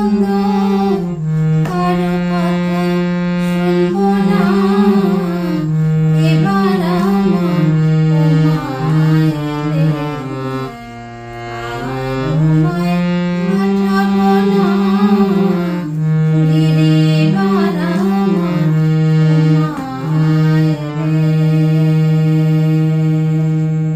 Munda.